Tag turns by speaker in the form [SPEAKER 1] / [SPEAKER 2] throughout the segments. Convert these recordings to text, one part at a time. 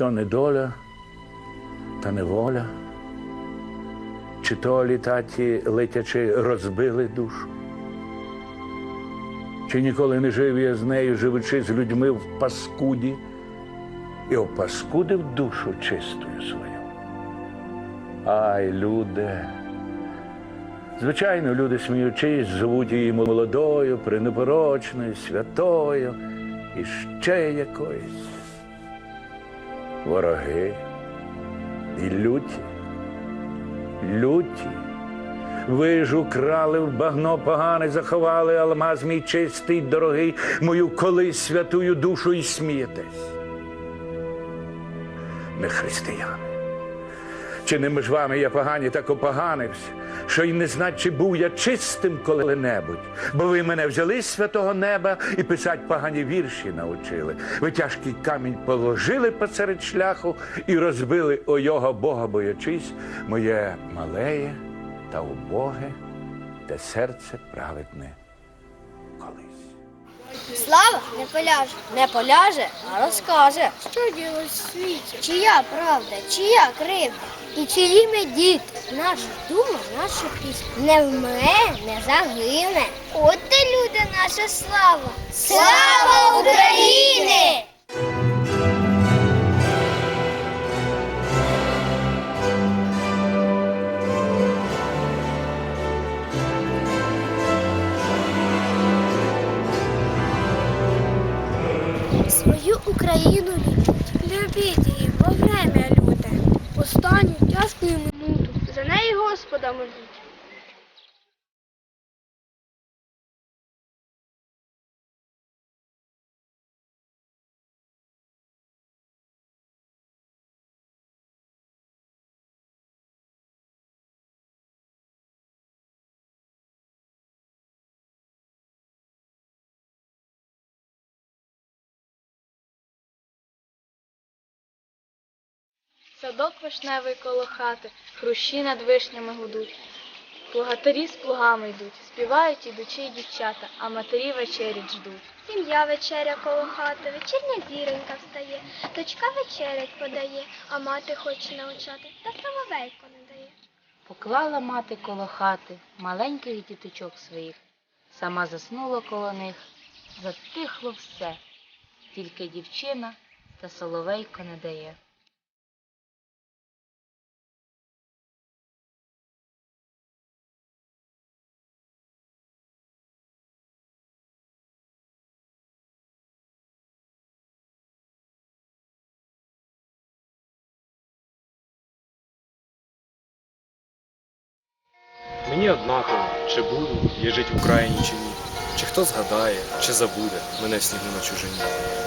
[SPEAKER 1] то не доля, та не воля, чи то літаті летячи розбили душу. Чи ніколи не жив я з нею, живучи з людьми в паскуді, і опаскудив душу чистою свою. Ай, люди. Звичайно, люди, сміючись, звуть її молодою, пренепорочною, святою і ще якоюсь. Вороги і люті, люті. Ви ж украли в багно погане, заховали алмаз мій чистий, дорогий, мою колись святую душу і смієтесь. Не християни. Чи не між вами я погані, так опоганився, що й не знать, чи був я чистим коли-небудь, бо ви мене взяли з святого неба і писать погані вірші научили. Ви тяжкий камінь положили посеред шляху і розбили о його Бога боячись, моє малеє та убоге, те серце праведне колись.
[SPEAKER 2] Слава не поляже.
[SPEAKER 3] Не поляже, а розкаже.
[SPEAKER 2] Що діло в світі? Чия правда, чия кривда? І чиї ми діти? Наша дума, наша пісня не вмре, не загине. От де люди, наша слава! Слава України! Свою Україну любіть, любіть її, бо время Останню минуту. За неї Господа моліть.
[SPEAKER 4] Садок вишневий коло хати, хрущі над вишнями гудуть. Плугатарі з плугами йдуть, співають ідучі й дівчата, а матері вечерять ждуть.
[SPEAKER 2] Сім'я вечеря коло хати, вечірня зіронька встає, дочка вечерять подає, а мати хоче навчати, та соловейко не дає.
[SPEAKER 5] Поклала мати коло хати маленьких діточок своїх, сама заснула коло них, затихло все, тільки дівчина та соловейко не дає.
[SPEAKER 6] Мені однаково, чи буду я жить в Україні чи ні. Чи хто згадає, чи забуде мене в снігу на чужині.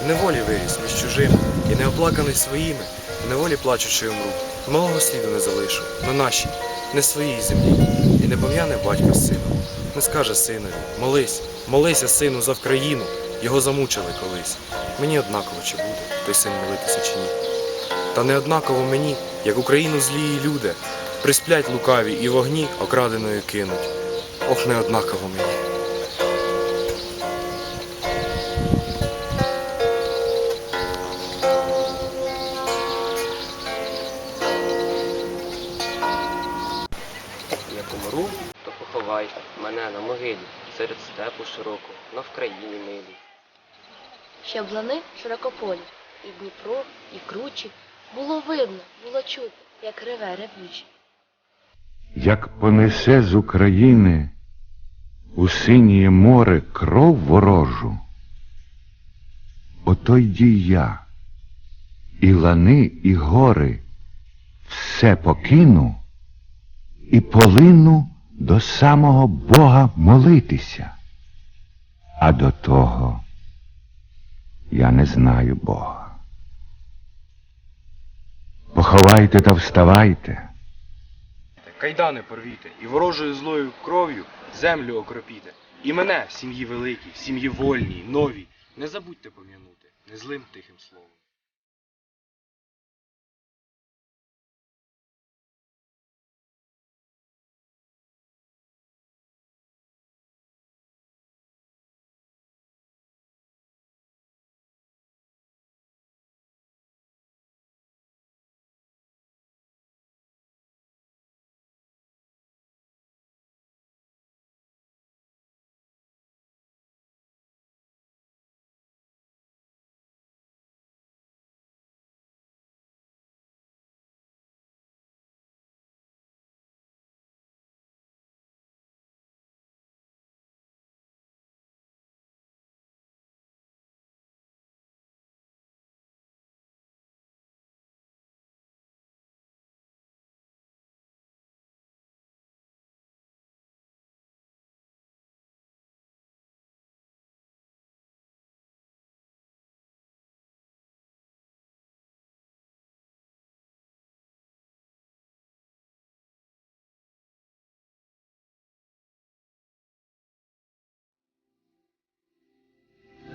[SPEAKER 6] В неволі виріс між чужими, і не оплаканий своїми, в неволі плачучи умру. Малого сліду не залишу, на нашій, не своїй землі, і не пом'яне батько з сином. Не скаже синові, молись, молися, сину, за Вкраїну, його замучили колись. Мені однаково, чи буде той син молитися чи ні. Та не однаково мені, як Україну злії люди, присплять лукаві і вогні окраденою кинуть. Ох, не однаково мені.
[SPEAKER 7] Як умру, то поховайте мене на могилі серед степу широкого, на Вкраїні милій.
[SPEAKER 3] Ще блани широкополі, і Дніпро, і кручі. Було видно, було чути, як реве ревючий.
[SPEAKER 8] Як понесе з України у синє море кров ворожу, ото йді я, і лани, і гори все покину і полину до самого Бога молитися. А до того я не знаю Бога. Поховайте та вставайте.
[SPEAKER 6] Кайдани порвіте, і ворожою злою кров'ю землю окропіте. І мене сім'ї великій, сім'ї вольній, новій. Не забудьте пом'янути, не злим тихим словом.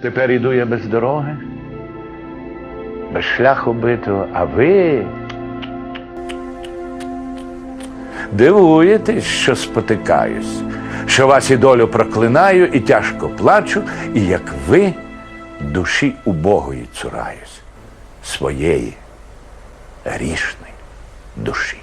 [SPEAKER 1] Тепер іду я без дороги, без шляху битого, а ви дивуєтесь, що спотикаюсь, що вас і долю проклинаю, і тяжко плачу, і як ви душі убогої цураюсь, своєї грішної душі.